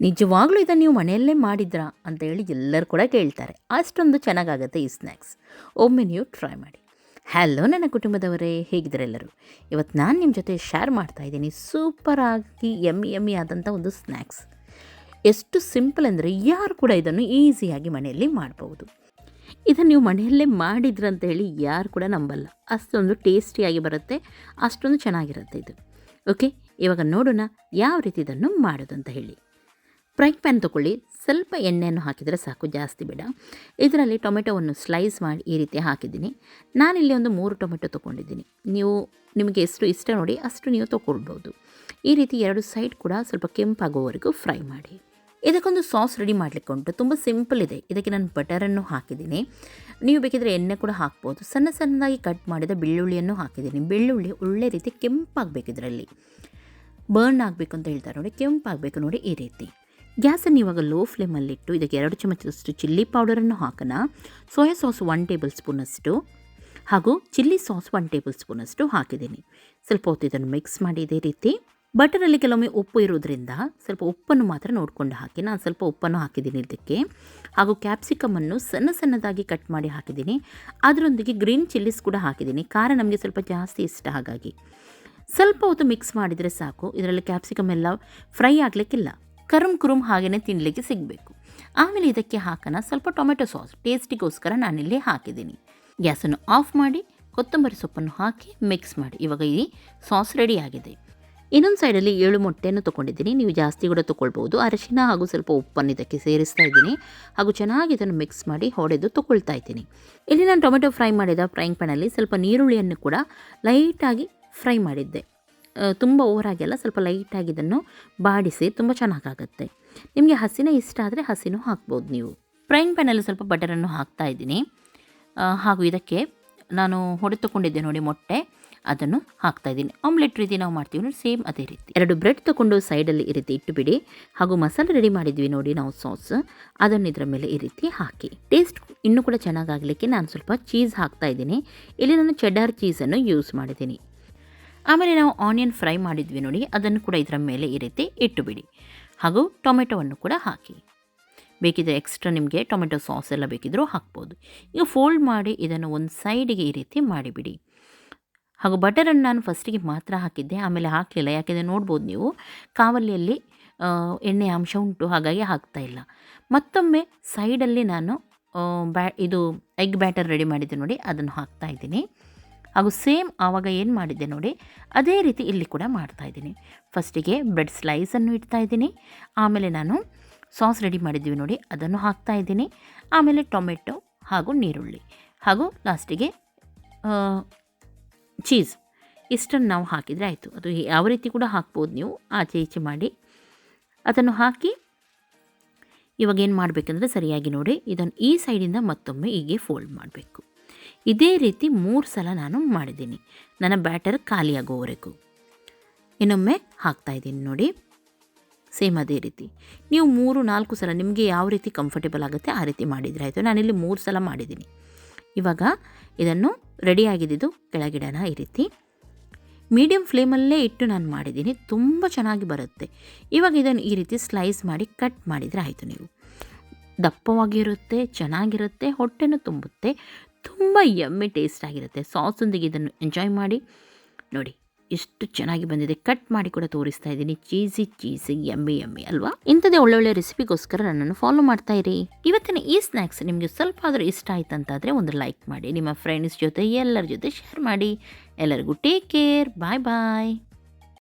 ನಿಜವಾಗ್ಲೂ ಇದನ್ನು ನೀವು ಮನೆಯಲ್ಲೇ ಮಾಡಿದ್ರಾ? ಅಂತ ಹೇಳಿ ಎಲ್ಲರೂ ಕೂಡ ಕೇಳ್ತಾರೆ. ಅಷ್ಟೊಂದು ಚೆನ್ನಾಗಾಗತ್ತೆ ಈ ಸ್ನ್ಯಾಕ್ಸ್ ಒಮ್ಮೆ ನೀವು ಟ್ರೈ ಮಾಡಿ. ಹಲೋ ನನ್ನ ಕುಟುಂಬದವರೇ, ಹೇಗಿದ್ದಾರೆ ಎಲ್ಲರೂ? ಇವತ್ತು ನಾನು ನಿಮ್ಮ ಜೊತೆ ಶೇರ್ ಮಾಡ್ತಾ ಇದ್ದೀನಿ ಸೂಪರಾಗಿ ಎಮ್ಮಿ ಎಮ್ಮಿ ಆದಂಥ ಒಂದು ಸ್ನ್ಯಾಕ್ಸ್ ಎಷ್ಟು ಸಿಂಪಲ್ ಅಂದರೆ ಯಾರು ಕೂಡ ಇದನ್ನು ಈಸಿಯಾಗಿ ಮನೆಯಲ್ಲಿ ಮಾಡ್ಬೋದು ಇದನ್ನು ನೀವು ಮನೆಯಲ್ಲೇ ಮಾಡಿದ್ರಂತ ಹೇಳಿ ಯಾರು ಕೂಡ ನಂಬಲ್ಲ. ಅಷ್ಟೊಂದು ಟೇಸ್ಟಿಯಾಗಿ ಬರುತ್ತೆ, ಅಷ್ಟೊಂದು ಚೆನ್ನಾಗಿರುತ್ತೆ ಇದು. ಓಕೆ ಇವಾಗ ನೋಡೋಣ ಯಾವ ರೀತಿ ಇದನ್ನು ಮಾಡೋದು ಅಂತ ಹೇಳಿ. ಫ್ರೈ ಪ್ಯಾನ್ ತೊಗೊಳ್ಳಿ ಸ್ವಲ್ಪ ಎಣ್ಣೆಯನ್ನು ಹಾಕಿದರೆ ಸಾಕು, ಜಾಸ್ತಿ ಬೇಡ. ಇದರಲ್ಲಿ ಟೊಮೆಟೊವನ್ನು ಸ್ಲೈಸ್ ಮಾಡಿ ಈ ರೀತಿ ಹಾಕಿದ್ದೀನಿ. ನಾನಿಲ್ಲಿ ಒಂದು ಮೂರು ಟೊಮೆಟೊ ತೊಗೊಂಡಿದ್ದೀನಿ. ನೀವು ನಿಮಗೆ ಎಷ್ಟು ಇಷ್ಟ ನೋಡಿ ಅಷ್ಟು ನೀವು ತೊಗೊಳ್ಬೋದು. ಈ ರೀತಿ ಎರಡು ಸೈಡ್ ಕೂಡ ಸ್ವಲ್ಪ ಕೆಂಪಾಗುವವರೆಗೂ ಫ್ರೈ ಮಾಡಿ. ಇದಕ್ಕೊಂದು ಸಾಸ್ ರೆಡಿ ಮಾಡಲಿಕ್ಕೆ ಉಂಟು. ತುಂಬ ಸಿಂಪಲ್ ಇದೆ. ಇದಕ್ಕೆ ನಾನು ಬಟರನ್ನು ಹಾಕಿದ್ದೀನಿ. ನೀವು ಬೇಕಿದ್ರೆ ಎಣ್ಣೆ ಕೂಡ ಹಾಕ್ಬೋದು. ಸಣ್ಣ ಸಣ್ಣದಾಗಿ ಕಟ್ ಮಾಡಿದ ಬೆಳ್ಳುಳ್ಳಿಯನ್ನು ಹಾಕಿದ್ದೀನಿ. ಬೆಳ್ಳುಳ್ಳಿ ಒಳ್ಳೆ ರೀತಿ ಕೆಂಪಾಗಬೇಕು ಇದರಲ್ಲಿ. ಬರ್ನ್ ಆಗಬೇಕು ಅಂತ ಹೇಳ್ತಾರೆ ನೋಡಿ. ಕೆಂಪಾಗಬೇಕು ನೋಡಿ ಈ ರೀತಿ. ಗ್ಯಾಸನ್ನು ಇವಾಗ ಲೋ ಫ್ಲೇಮಲ್ಲಿಟ್ಟು ಇದಕ್ಕೆ ಎರಡು ಚಮಚದಷ್ಟು ಚಿಲ್ಲಿ ಪೌಡರನ್ನು ಹಾಕೋಣ. ಸೋಯಾ ಸಾಸ್ ಒನ್ ಟೇಬಲ್ ಸ್ಪೂನಷ್ಟು ಹಾಗೂ ಚಿಲ್ಲಿ ಸಾಸ್ ಒನ್ ಟೇಬಲ್ ಸ್ಪೂನಷ್ಟು ಹಾಕಿದ್ದೀನಿ. ಸ್ವಲ್ಪ ಹೊತ್ತು ಇದನ್ನು ಮಿಕ್ಸ್ ಮಾಡಿ ಇದೇ ರೀತಿ. ಬಟರಲ್ಲಿ ಕೆಲವೊಮ್ಮೆ ಉಪ್ಪು ಇರೋದ್ರಿಂದ ಸ್ವಲ್ಪ ಉಪ್ಪನ್ನು ಮಾತ್ರ ನೋಡಿಕೊಂಡು ಹಾಕಿ, ನಾನು ಸ್ವಲ್ಪ ಉಪ್ಪನ್ನು ಹಾಕಿದ್ದೀನಿ ಇದಕ್ಕೆ. ಹಾಗೂ ಕ್ಯಾಪ್ಸಿಕಮನ್ನು ಸಣ್ಣ ಸಣ್ಣದಾಗಿ ಕಟ್ ಮಾಡಿ ಹಾಕಿದ್ದೀನಿ. ಅದರೊಂದಿಗೆ ಗ್ರೀನ್ ಚಿಲ್ಲಿಸ್ ಕೂಡ ಹಾಕಿದ್ದೀನಿ. ಖಾರ ನಮಗೆ ಸ್ವಲ್ಪ ಜಾಸ್ತಿ ಇಷ್ಟ ಹಾಗಾಗಿ. ಸ್ವಲ್ಪ ಹೊತ್ತು ಮಿಕ್ಸ್ ಮಾಡಿದರೆ ಸಾಕು. ಇದರಲ್ಲಿ ಕ್ಯಾಪ್ಸಿಕಮ್ ಎಲ್ಲ ಫ್ರೈ ಆಗಲಿಕ್ಕಿಲ್ಲ. ಕರುಮ್ ಕುರುಮ್ ಹಾಗೆಯೇ ತಿನ್ನಲಿಕ್ಕೆ ಸಿಗಬೇಕು. ಆಮೇಲೆ ಇದಕ್ಕೆ ಹಾಕೋಣ ಸ್ವಲ್ಪ ಟೊಮೆಟೊ ಸಾಸ್. ಟೇಸ್ಟಿಗೋಸ್ಕರ ನಾನಿಲ್ಲಿ ಹಾಕಿದ್ದೀನಿ. ಗ್ಯಾಸನ್ನು ಆಫ್ ಮಾಡಿ, ಕೊತ್ತಂಬರಿ ಸೊಪ್ಪನ್ನು ಹಾಕಿ ಮಿಕ್ಸ್ ಮಾಡಿ. ಇವಾಗ ಈ ಸಾಸ್ ರೆಡಿ ಆಗಿದೆ ಇನ್ನೊಂದು ಸೈಡಲ್ಲಿ ಏಳು ಮೊಟ್ಟೆಯನ್ನು ತೊಗೊಂಡಿದ್ದೀನಿ. ನೀವು ಜಾಸ್ತಿ ಕೂಡ ತೊಗೊಳ್ಬೋದು. ಅರಶಿನ ಹಾಗೂ ಸ್ವಲ್ಪ ಉಪ್ಪನ್ನು ಇದಕ್ಕೆ ಸೇರಿಸ್ತಾ ಇದ್ದೀನಿ. ಹಾಗೂ ಚೆನ್ನಾಗಿ ಇದನ್ನು ಮಿಕ್ಸ್ ಮಾಡಿ ಹೊಡೆದು ತೊಗೊಳ್ತಾ ಇದ್ದೀನಿ. ಇಲ್ಲಿ ನಾನು ಟೊಮೆಟೊ ಫ್ರೈ ಮಾಡಿದ ಫ್ರೈಂಗ್ ಪ್ಯಾನಲ್ಲಿ ಸ್ವಲ್ಪ ನೀರುಳ್ಳಿಯನ್ನು ಕೂಡ ಲೈಟಾಗಿ ಫ್ರೈ ಮಾಡಿದ್ದೆ. ತುಂಬ ಓವರಾಗಿಲ್ಲ ಸ್ವಲ್ಪ ಲೈಟಾಗಿ ಇದನ್ನು ಬಾಡಿಸಿ ತುಂಬ ಚೆನ್ನಾಗಾಗುತ್ತೆ. ನಿಮಗೆ ಹಸಿನ ಇಷ್ಟ ಆದರೆ ಹಸಿನೂ ಹಾಕ್ಬೋದು ನೀವು. ಫ್ರೈಂಗ್ ಪ್ಯಾನಲ್ಲಿ ಸ್ವಲ್ಪ ಬಟರನ್ನು ಹಾಕ್ತಾ ಇದ್ದೀನಿ. ಹಾಗೂ ಇದಕ್ಕೆ ನಾನು ಹೊಡೆತುಕೊಂಡಿದ್ದೆ ನೋಡಿ ಮೊಟ್ಟೆ, ಅದನ್ನು ಹಾಕ್ತಾ ಇದ್ದೀನಿ. ಆಮ್ಲೆಟ್ ರೀತಿ ನಾವು ಮಾಡ್ತೀವಿ ನೋಡಿ ಸೇಮ್ ಅದೇ ರೀತಿ. ಎರಡು ಬ್ರೆಡ್ ತಗೊಂಡು ಸೈಡಲ್ಲಿ ಈ ರೀತಿ ಇಟ್ಟುಬಿಡಿ, ಹಾಗೂ ಮಸಾಲೆ ರೆಡಿ ಮಾಡಿದ್ವಿ ನೋಡಿ ನಾವು ಸಾಸ್ ಅದನ್ನು ಇದರ ಮೇಲೆ ಈ ರೀತಿ ಹಾಕಿ. ಟೇಸ್ಟ್ ಇನ್ನೂ ಕೂಡ ಚೆನ್ನಾಗಾಗಲಿಕ್ಕೆ ನಾನು ಸ್ವಲ್ಪ ಚೀಸ್ ಹಾಕ್ತಾ ಇದ್ದೀನಿ. ಇಲ್ಲಿ ನಾನು ಚೆಡಾರ್ ಚೀಸನ್ನು ಯೂಸ್ ಮಾಡಿದ್ದೀನಿ. ಆಮೇಲೆ ನಾವು ಆನಿಯನ್ ಫ್ರೈ ಮಾಡಿದ್ವಿ ನೋಡಿ, ಅದನ್ನು ಕೂಡ ಇದರ ಮೇಲೆ ಈ ರೀತಿ ಇಟ್ಟುಬಿಡಿ. ಹಾಗೂ ಟೊಮೆಟೊವನ್ನು ಕೂಡ ಹಾಕಿ. ಬೇಕಿದ್ರೆ ಎಕ್ಸ್ಟ್ರಾ ನಿಮಗೆ ಟೊಮೆಟೊ ಸಾಸ್ ಎಲ್ಲ ಬೇಕಿದ್ದರೂ ಹಾಕ್ಬೋದು. ಈಗ ಫೋಲ್ಡ್ ಮಾಡಿ ಇದನ್ನು ಒಂದು ಸೈಡಿಗೆ ಈ ರೀತಿ ಮಾಡಿಬಿಡಿ. ಹಾಗೂ ಬಟರನ್ನು ನಾನು ಫಸ್ಟಿಗೆ ಮಾತ್ರ ಹಾಕಿದ್ದೆ, ಆಮೇಲೆ ಹಾಕಲಿಲ್ಲ. ಯಾಕೆಂದರೆ ನೋಡ್ಬೋದು ನೀವು, ಕಾವಲಿಯಲ್ಲಿ ಎಣ್ಣೆ ಅಂಶ ಉಂಟು, ಹಾಗಾಗಿ ಹಾಕ್ತಾ ಇಲ್ಲ. ಮತ್ತೊಮ್ಮೆ ಸೈಡಲ್ಲಿ ನಾನು ಬ್ಯಾ, ಇದು ಎಗ್ ಬ್ಯಾಟರ್ ರೆಡಿ ಮಾಡಿದ್ದೆ ನೋಡಿ, ಅದನ್ನು ಹಾಕ್ತಾ ಇದ್ದೀನಿ. ಹಾಗೂ ಸೇಮ್ ಆವಾಗ ಏನು ಮಾಡಿದ್ದೆ ನೋಡಿ, ಅದೇ ರೀತಿ ಇಲ್ಲಿ ಕೂಡ ಮಾಡ್ತಾ ಇದ್ದೀನಿ. ಫಸ್ಟಿಗೆ ಬ್ರೆಡ್ ಸ್ಲೈಸನ್ನು ಇಡ್ತಾ ಇದ್ದೀನಿ. ಆಮೇಲೆ ನಾನು ಸಾಸ್ ರೆಡಿ ಮಾಡಿದ್ವಿ ನೋಡಿ, ಅದನ್ನು ಹಾಕ್ತಾ ಇದ್ದೀನಿ. ಆಮೇಲೆ ಟೊಮೆಟೊ ಹಾಗೂ ನೀರುಳ್ಳಿ ಹಾಗೂ ಲಾಸ್ಟಿಗೆ ಚೀಸ್. ಇಷ್ಟನ್ನು ನಾವು ಹಾಕಿದರೆ ಆಯಿತು. ಅದು ಯಾವ ರೀತಿ ಕೂಡ ಹಾಕ್ಬೋದು ನೀವು ಆಚೆ ಈಚೆ ಮಾಡಿ. ಅದನ್ನು ಹಾಕಿ ಇವಾಗ ಏನು ಮಾಡಬೇಕಂದ್ರೆ ಸರಿಯಾಗಿ ನೋಡಿ, ಇದನ್ನು ಈ ಸೈಡಿಂದ ಮತ್ತೊಮ್ಮೆ ಹೀಗೆ ಫೋಲ್ಡ್ ಮಾಡಬೇಕು. ಇದೇ ರೀತಿ ಮೂರು ಸಲ ನಾನು ಮಾಡಿದ್ದೀನಿ. ನನ್ನ ಬ್ಯಾಟರ್ ಖಾಲಿಯಾಗೋವರೆಗೂ. ಇನ್ನೊಮ್ಮೆ ಹಾಕ್ತಾಯಿದ್ದೀನಿ ನೋಡಿ. ಸೇಮ್ ಅದೇ ರೀತಿ. ನೀವು ಮೂರು, ನಾಲ್ಕು ಸಲ ನಿಮಗೆ ಯಾವ ರೀತಿ ಕಂಫರ್ಟೇಬಲ್ ಆಗುತ್ತೆ ಆ ರೀತಿ ಮಾಡಿದರೆ ಆಯಿತು. ನಾನಿಲ್ಲಿ ಮೂರು ಸಲ ಮಾಡಿದ್ದೀನಿ. ಇವಾಗ ಇದನ್ನು ರೆಡಿಯಾಗಿದ್ದು ಕೆಳಗಿಡನ ಈ ರೀತಿ. ಮೀಡಿಯಮ್ ಫ್ಲೇಮಲ್ಲೇ ಇಟ್ಟು ನಾನು ಮಾಡಿದ್ದೀನಿ. ತುಂಬ ಚೆನ್ನಾಗಿ ಬರುತ್ತೆ. ಇವಾಗ ಇದನ್ನು ಈ ರೀತಿ ಸ್ಲೈಸ್ ಮಾಡಿ ಕಟ್ ಮಾಡಿದರೆ ಆಯಿತು ನೀವು. ದಪ್ಪವಾಗಿರುತ್ತೆ, ಚೆನ್ನಾಗಿರುತ್ತೆ, ಹೊಟ್ಟೆನೂ ತುಂಬುತ್ತೆ. ತುಂಬ ಎಮ್ಮೆ ಟೇಸ್ಟ್ ಆಗಿರುತ್ತೆ. ಸಾಸೊಂದಿಗೆ ಇದನ್ನು ಎಂಜಾಯ್ ಮಾಡಿ. ನೋಡಿ, ಎಷ್ಟು ಚೆನ್ನಾಗಿ ಬಂದಿದೆ. ಕಟ್ ಮಾಡಿ ಕೂಡ ತೋರಿಸ್ತಾ ಇದ್ದೀನಿ. ಚೀಸಿ ಚೀಸಿ ಎಮ್ಮೆ ಎಮ್ಮೆ ಅಲ್ವಾ? ಇಂಥದೇ ಒಳ್ಳೊಳ್ಳೆ ರೆಸಿಪಿಗೋಸ್ಕರ ನನ್ನನ್ನು ಫಾಲೋ ಮಾಡ್ತಾ ಇರಿ. ಇವತ್ತಿನ ಈ ಸ್ನ್ಯಾಕ್ಸ್ ನಿಮಗೆ ಸ್ವಲ್ಪ ಆದರೂ ಇಷ್ಟ ಆಯ್ತು ಅಂತಾದರೆ ಒಂದು ಲೈಕ್ ಮಾಡಿ. ನಿಮ್ಮ ಫ್ರೆಂಡ್ಸ್ ಜೊತೆ, ಎಲ್ಲರ ಜೊತೆ ಶೇರ್ ಮಾಡಿ. ಎಲ್ಲರಿಗೂ ಟೇಕ್ ಕೇರ್ ಬಾಯ್ ಬಾಯ್